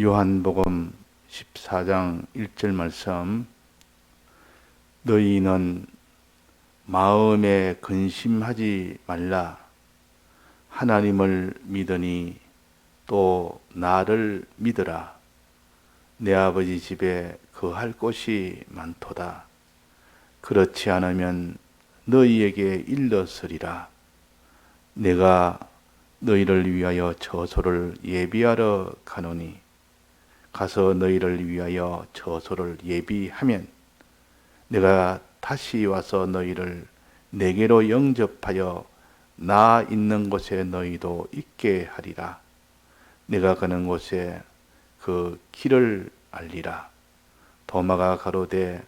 요한복음 14장 1절 말씀. 너희는 마음에 근심하지 말라. 하나님을 믿으니 또 나를 믿으라. 내 아버지 집에 거할 곳이 많도다. 그렇지 않으면 너희에게 일렀으리라. 내가 너희를 위하여 저소를 예비하러 가노니 가서 너희를 위하여 저소를 예비하면 내가 다시 와서 너희를 내게로 영접하여 나 있는 곳에 너희도 있게 하리라. 내가 가는 곳에 그 길을 알리라. 도마가 가로되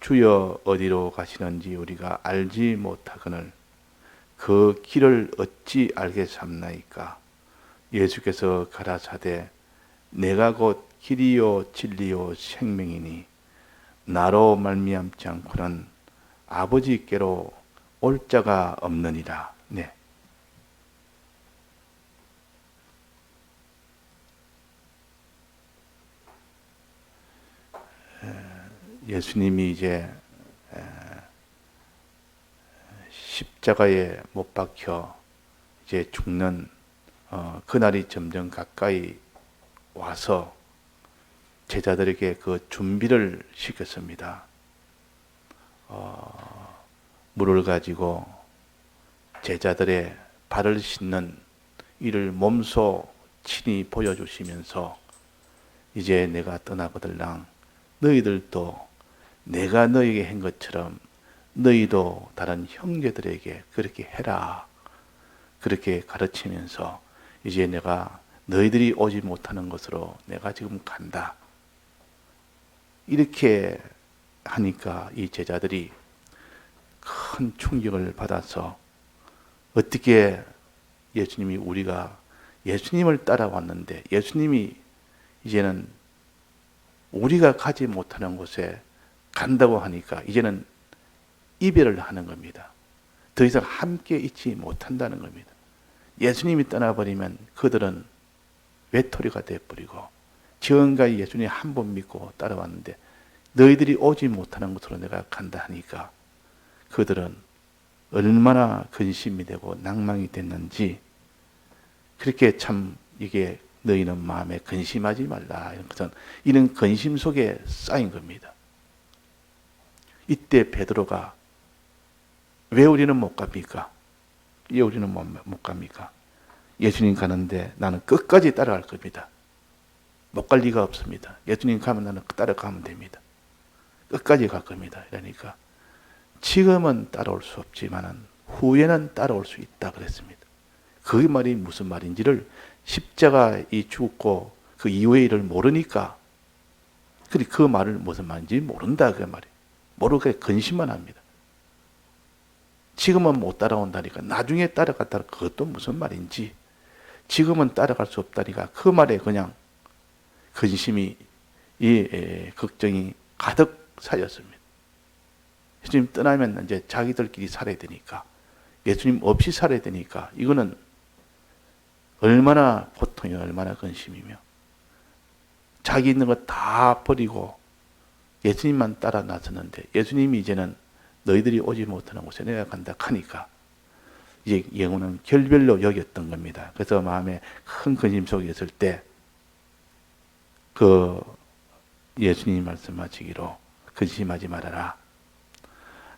주여 어디로 가시는지 우리가 알지 못하거늘 그 길을 어찌 알겠삼나이까 예수께서 가라사대 내가 곧 길이요 진리요 생명이니 나로 말미암지 않고는 아버지께로 올 자가 없느니라. 네. 예수님이 이제 십자가에 못 박혀 이제 죽는 어, 그날이 점점 가까이 와서 제자들에게 그 준비를 시켰습니다. 어, 물을 가지고 제자들의 발을 씻는 이를 몸소 친히 보여주시면서 이제 내가 떠나거들랑 너희들도 내가 너에게 한 것처럼 너희도 다른 형제들에게 그렇게 해라. 그렇게 가르치면서 이제 내가 너희들이 오지 못하는 것으로 내가 지금 간다. 이렇게 하니까 이 제자들이 큰 충격을 받아서 어떻게 예수님이 우리가 예수님을 따라왔는데 예수님이 이제는 우리가 가지 못하는 곳에 간다고 하니까 이제는 이별을 하는 겁니다. 더 이상 함께 있지 못한다는 겁니다. 예수님이 떠나버리면 그들은 외톨이가 되어버리고 지금까지 예수님 한 번 믿고 따라왔는데 너희들이 오지 못하는 곳으로 내가 간다 하니까 그들은 얼마나 근심이 되고 낭망이 됐는지 그렇게 참 이게 너희는 마음에 근심하지 말라 이런 것은 이런 근심 속에 쌓인 겁니다. 이때 베드로가 왜 우리는 못 갑니까? 왜 우리는 못, 못 갑니까? 예수님 가는데 나는 끝까지 따라갈 겁니다. 못 갈 리가 없습니다. 예수님 가면 나는 따라가면 됩니다. 끝까지 갈 겁니다. 이러니까 지금은 따라올 수 없지만은 후에는 따라올 수 있다 그랬습니다. 그 말이 무슨 말인지를 십자가 이 죽고 그 이후의 일을 모르니까 그리 그 말을 무슨 말인지 모른다 그 말이 모르게 근심만 합니다. 지금은 못 따라온다니까 나중에 따라갔다 그것도 무슨 말인지 지금은 따라갈 수 없다니까 그 말에 그냥 근심이 이 에, 걱정이 가득 차였습니다. 예수님 떠나면 이제 자기들끼리 살아야 되니까 예수님 없이 살아야 되니까 이거는 얼마나 고통이 얼마나 근심이며 자기 있는 거 다 버리고 예수님만 따라 나섰는데 예수님이 이제는 너희들이 오지 못하는 곳에 내가 간다 하니까 이제 영혼은 결별로 여겼던 겁니다. 그래서 마음에 큰 근심 속에 있을 때 그 예수님이 말씀하시기로 근심하지 말아라.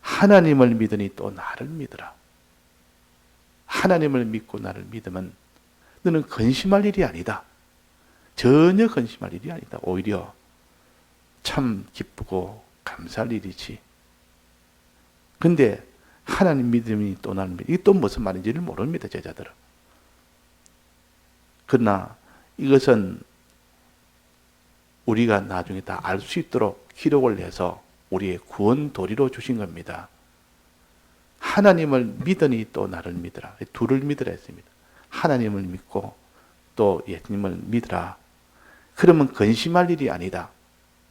하나님을 믿으니 또 나를 믿으라. 하나님을 믿고 나를 믿으면 너는 근심할 일이 아니다. 전혀 근심할 일이 아니다. 오히려 참 기쁘고 감사할 일이지. 근데 하나님 믿음이 또 나를 믿 이게 또 무슨 말인지를 모릅니다, 제자들은. 그러나 이것은 우리가 나중에 다 알 수 있도록 기록을 해서 우리의 구원 도리로 주신 겁니다. 하나님을 믿으니 또 나를 믿으라. 둘을 믿으라 했습니다. 하나님을 믿고 또 예수님을 믿으라. 그러면 근심할 일이 아니다.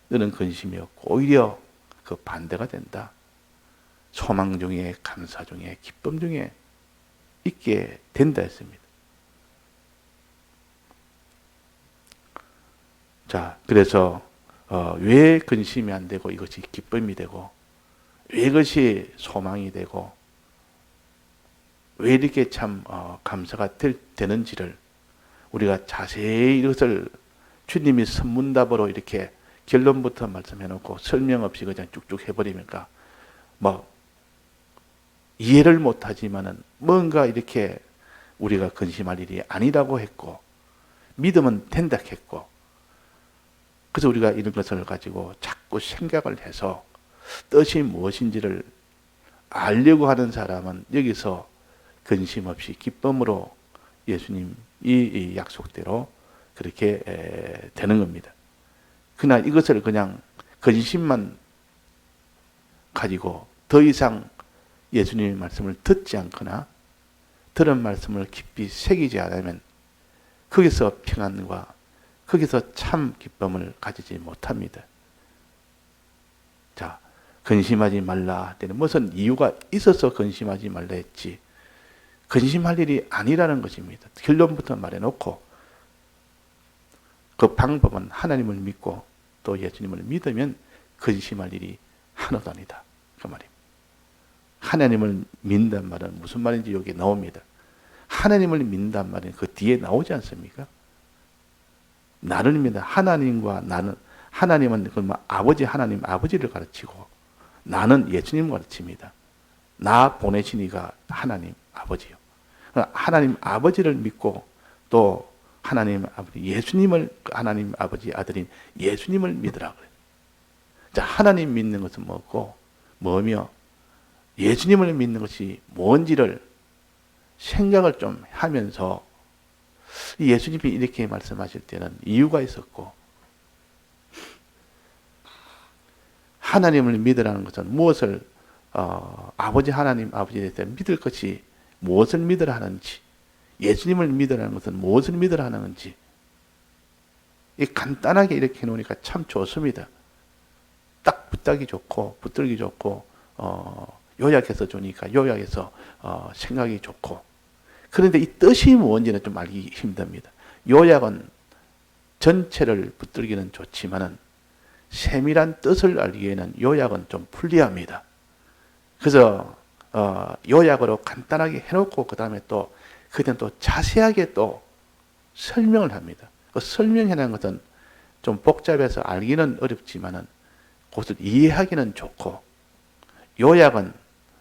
너는 근심이 없고 오히려 그 반대가 된다. 소망 중에 감사 중에 기쁨 중에 있게 된다 했습니다. 자, 그래서 어, 왜 근심이 안 되고 이것이 기쁨이 되고 왜 이것이 소망이 되고 왜 이렇게 참 어, 감사가 될, 되는지를 우리가 자세히 이것을 주님이 선문답으로 이렇게 결론부터 말씀해 놓고 설명 없이 그냥 쭉쭉 해버리니까 뭐 이해를 못하지만은 뭔가 이렇게 우리가 근심할 일이 아니라고 했고 믿으면 된다 했고 그래서 우리가 이런 것을 가지고 자꾸 생각을 해서 뜻이 무엇인지를 알려고 하는 사람은 여기서 근심 없이 기쁨으로 예수님 이, 이 약속대로 그렇게 에, 되는 겁니다. 그러나 이것을 그냥 근심만 가지고 더 이상 예수님의 말씀을 듣지 않거나 들은 말씀을 깊이 새기지 않으면 거기서 평안과 거기서 참 기쁨을 가지지 못합니다. 자, 근심하지 말라. 때는 무슨 이유가 있어서 근심하지 말라 했지. 근심할 일이 아니라는 것입니다. 결론부터 말해놓고 그 방법은 하나님을 믿고 또 예수님을 믿으면 근심할 일이 하나도 아니다. 그 말입니다. 하나님을 믿는단 말은 무슨 말인지 여기 나옵니다. 하나님을 믿는단 말은 그 뒤에 나오지 않습니까? 믿는 하나님과 나는 하나님은 그 아버지 하나님 아버지를 가르치고 나는 예수님 가르칩니다. 나 보내신 이가 하나님 아버지요. 하나님 아버지를 믿고 또 하나님 아버지 예수님을 하나님 아버지 아들인 예수님을 믿으라 그래요. 자, 하나님 믿는 것은 뭐고 뭐며 예수님을 믿는 것이 뭔지를 생각을 좀 하면서 예수님이 이렇게 말씀하실 때는 이유가 있었고 하나님을 믿으라는 것은 무엇을 어, 아버지 하나님 아버지에 대해 믿을 것이 무엇을 믿으라 하는지 예수님을 믿으라는 것은 무엇을 믿으라 하는지 이 간단하게 이렇게 해놓으니까 참 좋습니다. 딱 붙들기 좋고 붙들기 좋고 어, 요약해서 주니까 요약해서 어, 생각이 좋고 그런데 이 뜻이 뭔지는 좀 알기 힘듭니다. 요약은 전체를 붙들기는 좋지만은 세밀한 뜻을 알기에는 요약은 좀 불리합니다. 그래서 어, 요약으로 간단하게 해놓고 그 다음에 또 그때는 또 자세하게 또 설명을 합니다. 그 설명이라는 것은 좀 복잡해서 알기는 어렵지만은 그것을 이해하기는 좋고 요약은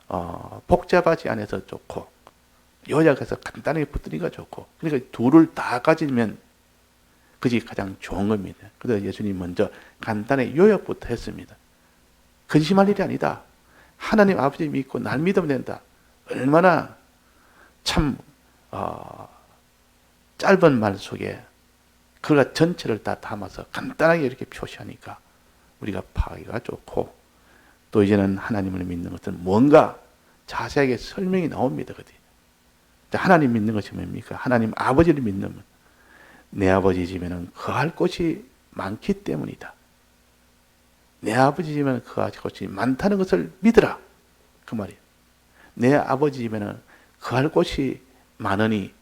어, 복잡하지 않아서 좋고 요약해서 간단하게 붙들기가 좋고 그러니까 둘을 다 가지면 그게 가장 좋은 겁니다. 그래서 예수님 먼저 간단히 요약부터 했습니다. 근심할 일이 아니다. 하나님 아버지 믿고 날 믿으면 된다. 얼마나 참 어, 짧은 말 속에 그가 전체를 다 담아서 간단하게 이렇게 표시하니까 우리가 파악하기가 좋고 또 이제는 하나님을 믿는 것은 뭔가 자세하게 설명이 나옵니다. 그디. 하나님 믿는 것이 뭡니까? 하나님 아버지를 믿는 내 아버지 집에는 거할 곳이 많기 때문이다. 내 아버지 집에는 거할 곳이 많다는 것을 믿으라. 그 말이에요. 내 아버지 집에는 거할 곳이 많으니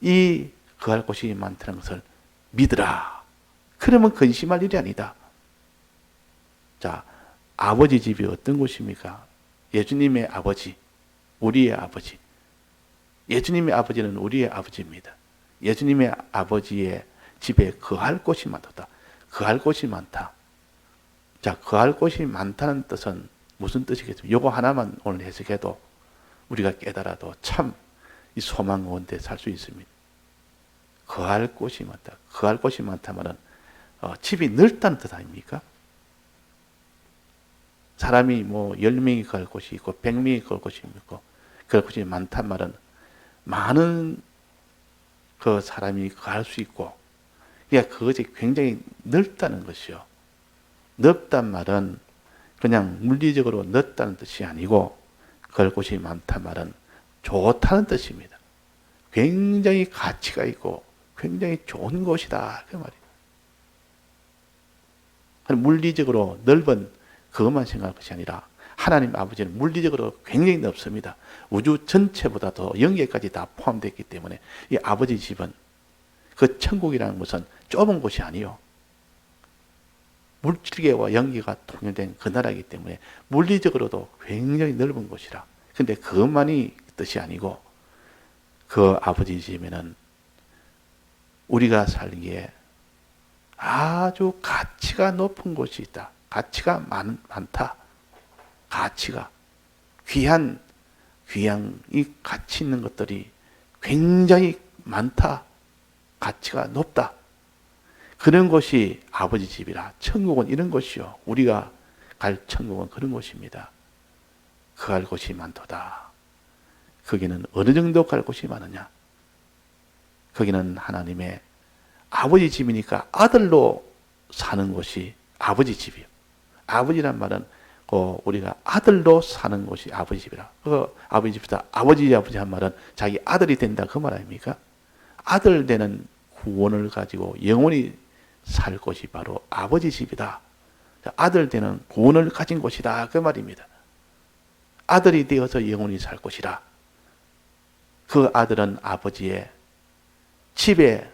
이 거할 곳이 많다는 것을 믿으라. 그러면 근심할 일이 아니다. 자, 아버지 집이 어떤 곳입니까? 예수님의 아버지, 우리의 아버지. 예수님의 아버지는 우리의 아버지입니다. 예수님의 아버지의 집에 거할 곳이 많다. 거할 곳이 많다. 자, 거할 곳이 많다는 뜻은 무슨 뜻이겠습니까? 요거 하나만 오늘 해석해도 우리가 깨달아도 참 이 소망 가운데 살 수 있습니다. 거할 곳이 많다. 거할 곳이 많다면은 어, 집이 넓다는 뜻 아닙니까? 사람이 뭐 10명이 갈 곳이 있고 100명이 갈 곳이 있고 그럴 곳이 많단 말은 많은 그 사람이 갈 수 있고 그러니까 그것이 굉장히 넓다는 것이요. 넓단 말은 그냥 물리적으로 넓다는 뜻이 아니고 그 곳이 많단 말은 좋다는 뜻입니다. 굉장히 가치가 있고 굉장히 좋은 곳이다 그 말이에요. 물리적으로 넓은 그것만 생각할 것이 아니라 하나님 아버지는 물리적으로 굉장히 넓습니다. 우주 전체보다 더 영계까지 다 포함되어 있기 때문에 이 아버지 집은 그 천국이라는 것은 좁은 곳이 아니요. 물질계와 연기가 통일된 그 나라이기 때문에 물리적으로도 굉장히 넓은 곳이라. 근데 그것만이 뜻이 아니고 그 아버지 집에는 우리가 살기에 아주 가치가 높은 곳이 있다. 가치가 많, 많다. 가치가 귀한 귀한 이 가치 있는 것들이 굉장히 많다. 가치가 높다. 그런 곳이 아버지 집이라 천국은 이런 곳이요. 우리가 갈 천국은 그런 곳입니다. 그 갈 곳이 많도다. 거기는 어느 정도 갈 곳이 많으냐? 거기는 하나님의 아버지 집이니까 아들로 사는 곳이 아버지 집이요. 아버지란 말은 그 우리가 아들로 사는 곳이 아버지 집이라. 그 아버지 집이다. 아버지 아버지 한 말은 자기 아들이 된다 그 말 아닙니까? 아들 되는 구원을 가지고 영원히 살 곳이 바로 아버지 집이다. 아들 되는 구원을 가진 곳이다 그 말입니다. 아들이 되어서 영원히 살 곳이라. 그 아들은 아버지의 집에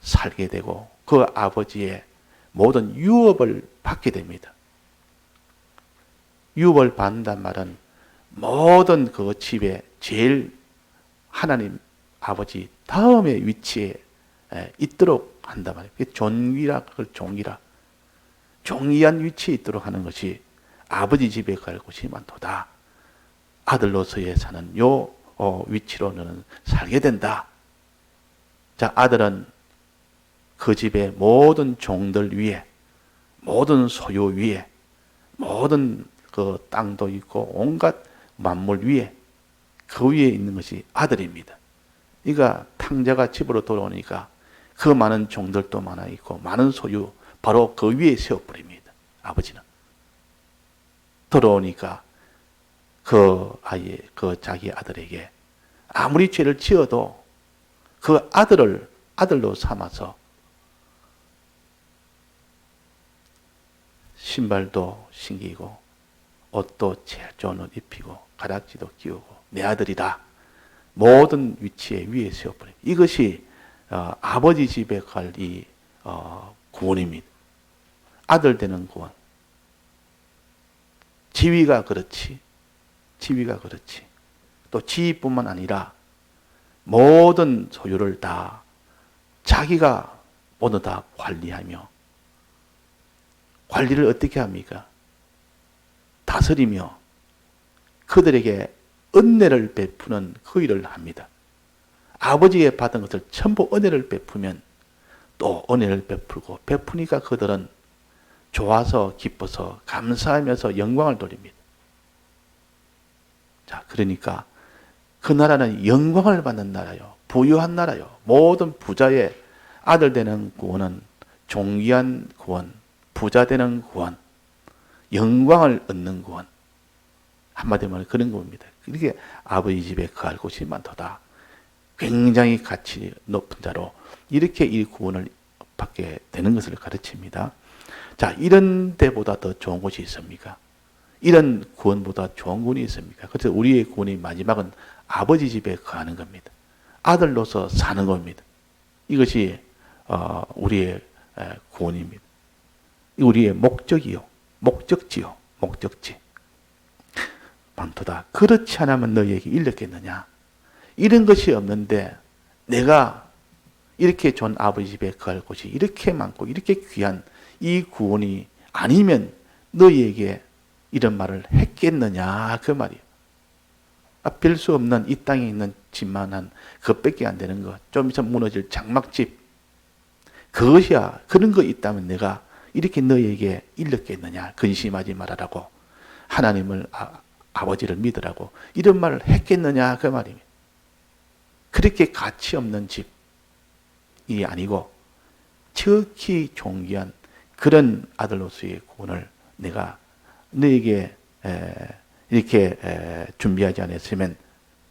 살게 되고 그 아버지의 모든 유업을 받게 됩니다. 유업을 받는단 말은 모든 그 집에 제일 하나님 아버지 다음의 위치에 에, 있도록 한단 말이에요. 존귀라 그걸 종이라 종이한 위치에 있도록 하는 것이 아버지 집에 갈 곳이 많도다. 아들로서의 사는 요 어, 위치로 너는 살게 된다. 자, 아들은 그 집의 모든 종들 위에, 모든 소유 위에, 모든 그 땅도 있고 온갖 만물 위에, 그 위에 있는 것이 아들입니다. 그러니까 탕자가 집으로 돌아오니까 그 많은 종들도 많아 있고 많은 소유 바로 그 위에 세워버립니다. 아버지는. 돌아오니까 그 아이, 그 자기 아들에게 아무리 죄를 지어도 그 아들을 아들로 삼아서 신발도 신기고 옷도 제일 좋은 옷 입히고 가락지도 끼우고 내 아들이다. 모든 위치에 위에 세워버려. 이것이 어, 아버지 집에 갈 이 어, 구원입니다. 아들 되는 구원. 지위가 그렇지. 지위가 그렇지. 또 지위뿐만 아니라 모든 소유를 다 자기가 모두 다 관리하며 관리를 어떻게 합니까? 다스리며 그들에게 은혜를 베푸는 그 일을 합니다. 아버지의 받은 것을 전부 은혜를 베푸면 또 은혜를 베풀고 베푸니까 그들은 좋아서 기뻐서 감사하면서 영광을 돌립니다. 자, 그러니까 그 나라는 영광을 받는 나라요. 부유한 나라요. 모든 부자의 아들 되는 구원은 종기한 구원, 부자 되는 구원, 영광을 얻는 구원. 한마디로 말해 그런 겁니다. 이렇게 아버지 집에 거할 곳이 많도다. 굉장히 가치 높은 자로 이렇게 이 구원을 받게 되는 것을 가르칩니다. 자, 이런 데보다 더 좋은 곳이 있습니까? 이런 구원보다 좋은 구원이 있습니까? 그래서 우리의 구원의 마지막은 아버지 집에 거하는 겁니다. 아들로서 사는 겁니다. 이것이 어, 우리의 구원입니다. 우리의 목적이요. 목적지요. 목적지. 반토다. 그렇지 않으면 너희에게 일렀겠느냐. 이런 것이 없는데 내가 이렇게 좋은 아버지 집에 거할 곳이 이렇게 많고 이렇게 귀한 이 구원이 아니면 너희에게 이런 말을 했겠느냐 그 말이에요. 앞필 수 없는 이 땅에 있는 집만한 그것밖에 안 되는 것. 좀 있으면 무너질 장막집. 그것이야. 그런 거 있다면 내가 이렇게 너희에게 일렀겠느냐. 근심하지 말아라고. 하나님을 아, 아버지를 믿으라고. 이런 말을 했겠느냐 그 말입니다. 그렇게 가치 없는 집이 아니고 특히 존귀한 그런 아들로서의 구원을 내가 너에게 이렇게 준비하지 않았으면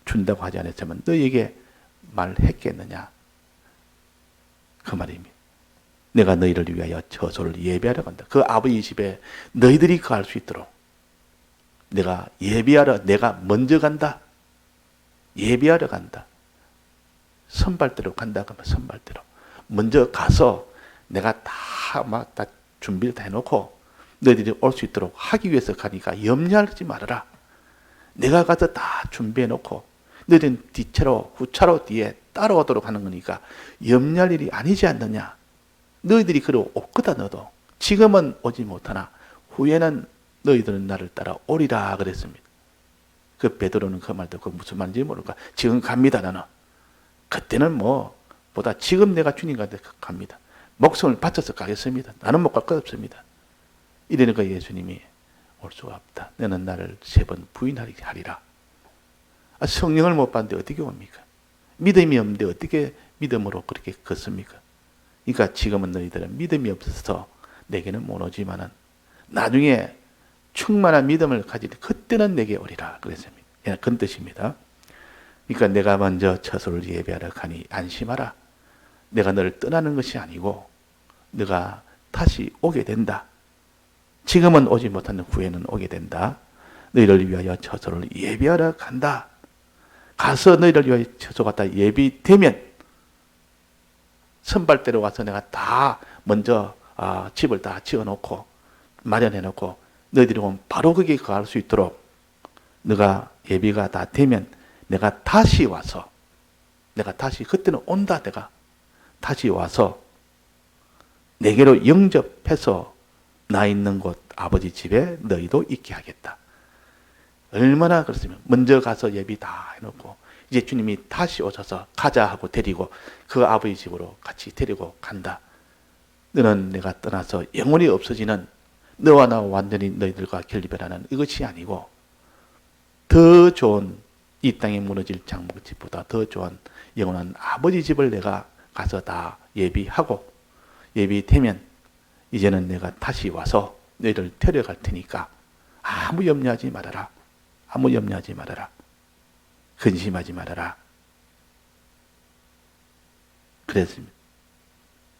준다고 하지 않았으면 너에게 말했겠느냐 그 말입니다. 내가 너희를 위하여 저소를 예배하러 간다. 그 아버지 집에 너희들이 거할 수 있도록 내가 예배하러 내가 먼저 간다. 예배하러 간다. 선발대로 간다 그러면 선발대로 먼저 가서 내가 다 막 다 준비를 다 해놓고 너희들이 올 수 있도록 하기 위해서 가니까 염려하지 말아라. 내가 가서 다 준비해놓고 너희들은 뒤차로 후차로 뒤에 따라오도록 하는 거니까 염려할 일이 아니지 않느냐. 너희들이 그러 없거다 너도. 지금은 오지 못하나 후에는 너희들은 나를 따라 오리라 그랬습니다. 그 베드로는 그 말 듣고 무슨 말인지 모르니까 지금 갑니다 나는. 그때는 뭐 보다 지금 내가 주님한테 갑니다. 목숨을 바쳐서 가겠습니다. 나는 못 갈 것 없습니다. 이러니까 예수님이 올 수가 없다. 너는 나를 세 번 부인하리라. 아, 성령을 못 받는데 어떻게 옵니까? 믿음이 없는데 어떻게 믿음으로 그렇게 걷습니까? 그러니까 지금은 너희들은 믿음이 없어서 내게는 못 오지만은 나중에 충만한 믿음을 가질 때 그때는 내게 오리라 그랬습니다. 예, 그런 뜻입니다. 그러니까 내가 먼저 처소를 예배하러 가니 안심하라. 내가 너를 떠나는 것이 아니고 네가 다시 오게 된다. 지금은 오지 못하는 후에는 오게 된다. 너희를 위하여 처소를 예배하러 간다. 가서 너희를 위하여 처소가 다 예비되면 선발대로 와서 내가 다 먼저 아, 집을 다 지어놓고 마련해놓고 너희들이 오면 바로 거기에 갈수 있도록 너가 예비가 다 되면 내가 다시 와서 내가 다시 그때는 온다 내가 다시 와서 내게로 영접해서 나 있는 곳 아버지 집에 너희도 있게 하겠다. 얼마나 그렇습니까? 먼저 가서 예비 다 해놓고 이제 주님이 다시 오셔서 가자 하고 데리고 그 아버지 집으로 같이 데리고 간다. 너는 내가 떠나서 영원히 없어지는 너와 나 완전히 너희들과 결리별하는 이것이 아니고 더 좋은 이 땅에 무너질 장목집보다 더 좋은 영원한 아버지 집을 내가 가서 다 예비하고 예비되면 이제는 내가 다시 와서 너희를 데려갈 테니까 아무 염려하지 말아라. 아무 염려하지 말아라. 근심하지 말아라. 그랬습니다.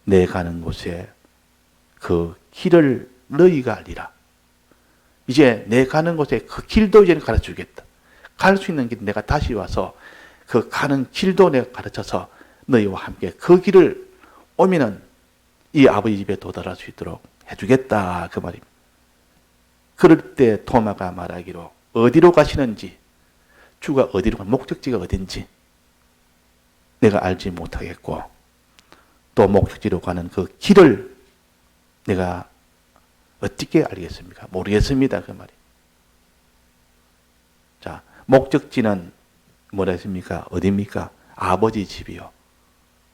내 가는 곳에 그 길을 너희가 알리라. 이제 내 가는 곳에 그 길도 이제 가르쳐 주겠다. 갈 수 있는 길 내가 다시 와서 그 가는 길도 내가 가르쳐서 너희와 함께 그 길을 오면은 이 아버지 집에 도달할 수 있도록 해주겠다. 그 말입니다. 그럴 때 토마가 말하기로 어디로 가시는지 주가 어디로 가 목적지가 어딘지 내가 알지 못하겠고 또 목적지로 가는 그 길을 내가 어떻게 알겠습니까? 모르겠습니다. 그 말이. 자, 목적지는 뭐라 했습니까? 어디입니까? 아버지 집이요.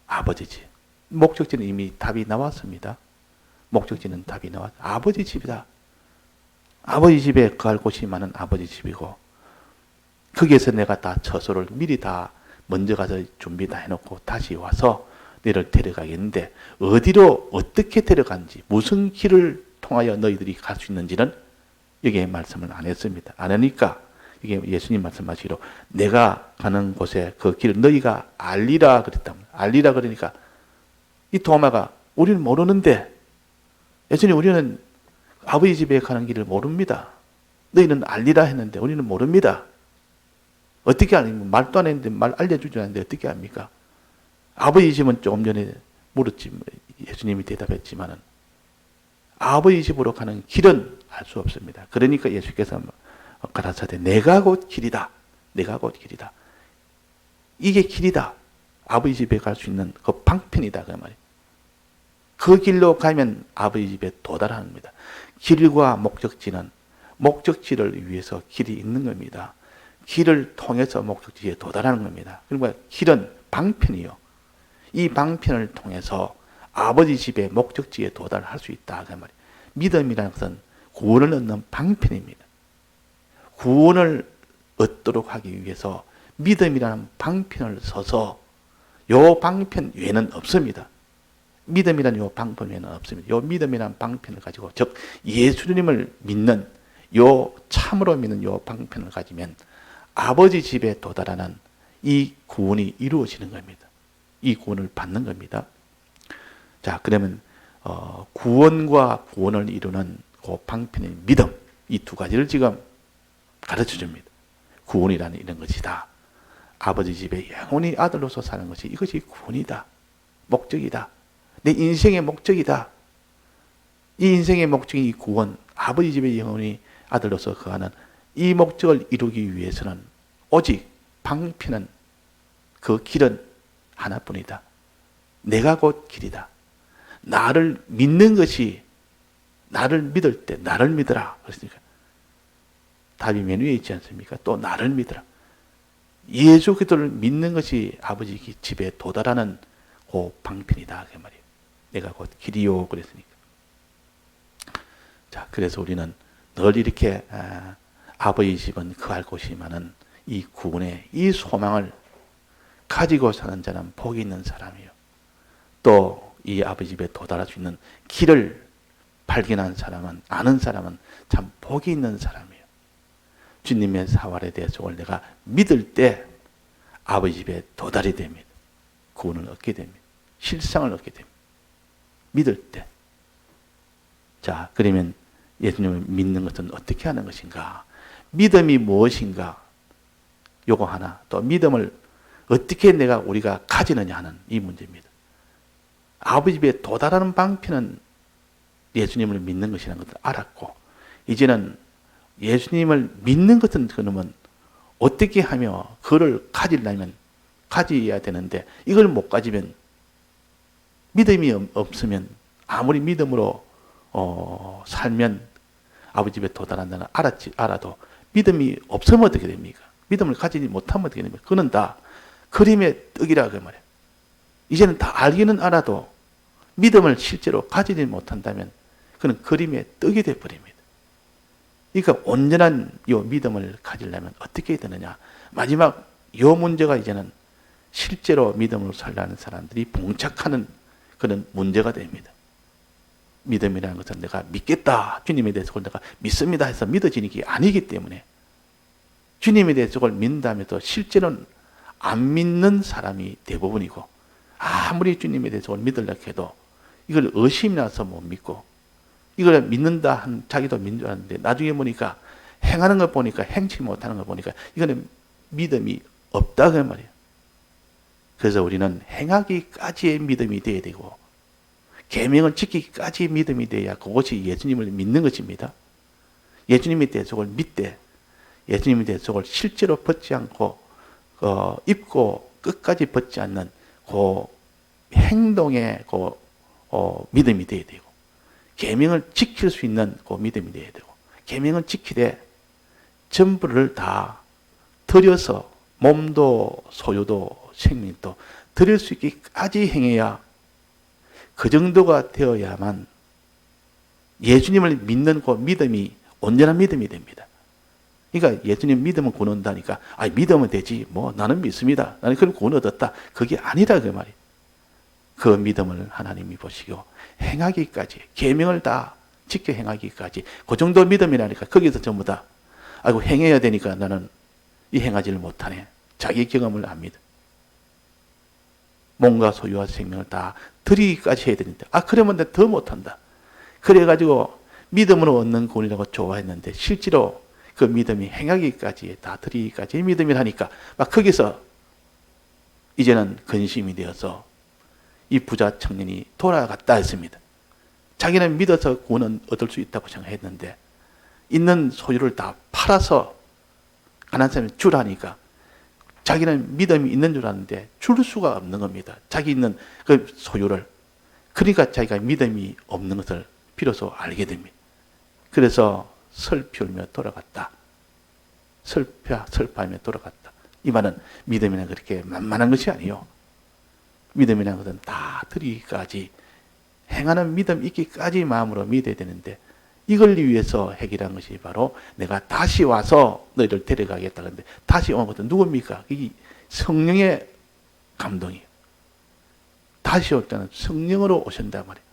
아버지 집. 목적지는 이미 답이 나왔습니다. 목적지는 답이 나왔. 아버지 집이다. 아버지 집에 갈 곳이 많은 아버지 집이고 거기에서 내가 다 처소를 미리 다 먼저 가서 준비 다 해놓고 다시 와서 너를 데려가겠는데 어디로 어떻게 데려간지 무슨 길을 통하여 너희들이 갈 수 있는지는 여기에 말씀을 안 했습니다. 안 하니까 이게 예수님 말씀하시기로 내가 가는 곳에 그 길을 너희가 알리라 그랬다. 알리라 그러니까 이 도마가 우리는 모르는데 예수님 우리는 아버지 집에 가는 길을 모릅니다. 너희는 알리라 했는데 우리는 모릅니다. 어떻게 알면 말도 안 했는데 말 알려주지 않는데 어떻게 합니까? 아버지 집은 조금 전에 물었지 예수님이 대답했지만은 아버지 집으로 가는 길은 알 수 없습니다. 그러니까 예수께서 가라사대 내가 곧 길이다. 내가 곧 길이다. 이게 길이다. 아버지 집에 갈 수 있는 그 방편이다 그 말이. 그 길로 가면 아버지 집에 도달하는 겁니다. 길과 목적지는 목적지를 위해서 길이 있는 겁니다. 길을 통해서 목적지에 도달하는 겁니다. 그러니까 길은 방편이요. 이 방편을 통해서 아버지 집의 목적지에 도달할 수 있다. 그 말이에요. 믿음이라는 것은 구원을 얻는 방편입니다. 구원을 얻도록 하기 위해서 믿음이라는 방편을 서서 요 방편 외에는 없습니다. 믿음이라는 요 방편 외에는 없습니다. 요 믿음이라는 방편을 가지고 즉 예수님을 믿는 요 참으로 믿는 요 방편을 가지면 아버지 집에 도달하는 이 구원이 이루어지는 겁니다. 이 구원을 받는 겁니다. 자, 그러면 어, 구원과 구원을 이루는 그 방편의 믿음 이 두 가지를 지금 가르쳐 줍니다. 구원이라는 이런 것이다. 아버지 집에 영원히 아들로서 사는 것이 이것이 구원이다. 목적이다. 내 인생의 목적이다. 이 인생의 목적이 이 구원, 아버지 집의 영혼이 아들로서 거하는 이 목적을 이루기 위해서는 오직 방편은 그 길은 하나뿐이다. 내가 곧 길이다. 나를 믿는 것이 나를 믿을 때 나를 믿어라. 그랬으니까 답이 맨 위에 있지 않습니까? 또 나를 믿어라. 예수 그리스도를 믿는 것이 아버지 집에 도달하는 그 방편이다. 그 말이에요. 내가 곧 길이요 그랬으니까. 자, 그래서 우리는 늘 이렇게 아, 아버지 집은 그할 곳이만은 이 구원의 이 소망을 가지고 사는 자는 복이 있는 사람이요. 또 이 아버지 집에 도달할 수 있는 길을 발견한 사람은 아는 사람은 참 복이 있는 사람이에요. 주님의 사활에 대해서 오늘 내가 믿을 때 아버지 집에 도달이 됩니다. 구원을 얻게 됩니다. 실상을 얻게 됩니다. 믿을 때. 자, 그러면 예수님을 믿는 것은 어떻게 하는 것인가? 믿음이 무엇인가? 요거 하나. 또 믿음을 어떻게 내가 우리가 가지느냐 하는 이 문제입니다. 아버지 집에 도달하는 방편은 예수님을 믿는 것이라는 것을 알았고, 이제는 예수님을 믿는 것은 그놈은 어떻게 하며 그를 가지려면 가져야 되는데 이걸 못 가지면 믿음이 없- 없으면 아무리 믿음으로 어, 살면 아버지 집에 도달한다는 알았지 알아도 믿음이 없으면 어떻게 됩니까? 믿음을 가지지 못하면 어떻게 됩니까? 그는 다 그림의 떡이라 그 말이에요. 이제는 다 알기는 알아도 믿음을 실제로 가지지 못한다면 그는 그림의 떡이 돼 버립니다. 그러니까 온전한 요 믿음을 가지려면 어떻게 되느냐? 마지막 요 문제가 이제는 실제로 믿음으로 살라는 사람들이 봉착하는 그런 문제가 됩니다. 믿음이라는 것은 내가 믿겠다. 주님에 대해서 그걸 내가 믿습니다 해서 믿어지는 게 아니기 때문에 주님에 대해서 그걸 믿는다면서 실제로는 안 믿는 사람이 대부분이고 아무리 주님에 대해서 그걸 믿으려고 해도 이걸 의심이 나서 못 믿고 이걸 믿는다 한 자기도 믿는 줄 알았는데 나중에 보니까 행하는 걸 보니까 행치 못하는 걸 보니까 이거는 믿음이 없다 그 말이에요. 그래서 우리는 행하기까지의 믿음이 돼야 되고 계명을 지키기까지 믿음이 돼야 그것이 예수님을 믿는 것입니다. 대해서 그걸 믿되 대해서 그걸 실제로 벗지 않고 어, 입고 끝까지 벗지 않는 그 행동의 그 어, 믿음이 돼야 되고 계명을 지킬 수 있는 그 믿음이 돼야 되고 계명을 지키되 전부를 다 들여서 몸도 소유도 생명도 드릴 수 있기까지 행해야 그 정도가 되어야만 예수님을 믿는 그 믿음이 온전한 믿음이 됩니다. 그러니까 예수님 믿으면 구원 온다니까 아 믿으면 되지 뭐 나는 믿습니다. 나는 그럼 구원 얻었다. 그게 아니라 그 말이. 그 믿음을 하나님이 보시고 행하기까지 계명을 다 지켜 행하기까지 그 정도 믿음이라니까 거기서 전부 다 아이고 행해야 되니까 나는 이 행하지를 못하네. 자기 경험을 압니다. 몸과 소유와 생명을 다 드리기까지 해야 되는데 아 그러면 더 못한다. 그래가지고 믿음으로 얻는 구원이라고 좋아했는데 실제로 그 믿음이 행하기까지 다 드리기까지 믿음이라니까 막 거기서 이제는 근심이 되어서 이 부자 청년이 돌아갔다 했습니다. 자기는 믿어서 구원은 얻을 수 있다고 생각했는데 있는 소유를 다 팔아서 가난 사람이 주라니까 자기는 믿음이 있는 줄 아는데 줄 수가 없는 겁니다. 자기 있는 그 소유를. 그러니까 자기가 믿음이 없는 것을 비로소 알게 됩니다. 그래서 슬피울며 돌아갔다. 슬퍼, 슬퍼하며 돌아갔다. 이 말은 믿음이란 그렇게 만만한 것이 아니요. 믿음이라는 것은 다 드리기까지 행하는 믿음 있기까지 마음으로 믿어야 되는데 이걸 위해서 해결한 것이 바로 내가 다시 와서 너희를 데려가겠다. 그런데 다시 온 것은 누굽니까? 이 성령의 감동이에요. 다시 올 때는 성령으로 오신단 말이에요.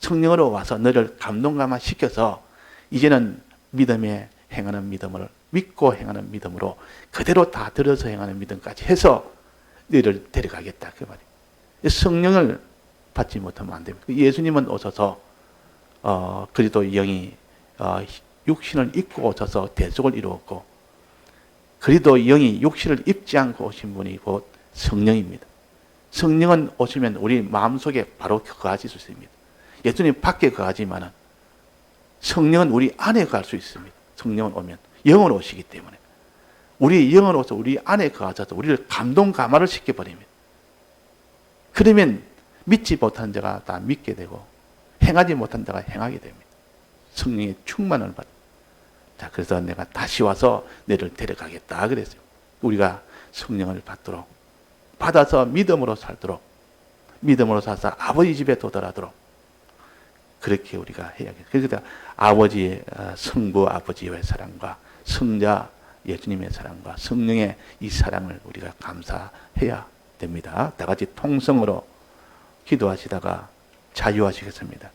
성령으로 와서 너를 감동감화 시켜서 이제는 믿음에 행하는 믿음을 믿고 행하는 믿음으로 그대로 다 들어서 행하는 믿음까지 해서 너희를 데려가겠다. 그 말이에요. 성령을 받지 못하면 안 됩니다. 예수님은 오셔서 어, 그리도 영이 어, 육신을 입고 오셔서 대속을 이루었고 그리도 영이 육신을 입지 않고 오신 분이 곧 성령입니다. 성령은 오시면 우리 마음속에 바로 거하실 수 있습니다. 예수님 밖에 거하지만은 성령은 우리 안에 갈수 있습니다. 성령은 오면 영은 오시기 때문에 우리 영은 오서 우리 안에 거하셔서 우리를 감동 감화를 시켜 버립니다. 그러면 믿지 못한 자가 다 믿게 되고 행하지 못한 자가 행하게 됩니다. 성령의 충만을 받. 자 그래서 내가 다시 와서 너를 데려가겠다 그랬어요. 우리가 성령을 받도록 받아서 믿음으로 살도록 믿음으로 살아서 아버지 집에 도달하도록 그렇게 우리가 해야겠어요. 그래서 아버지의 어, 성부 아버지의 사랑과 성자 예수님의 사랑과 성령의 이 사랑을 우리가 감사해야 됩니다. 다 같이 통성으로 기도하시다가 자유하시겠습니다.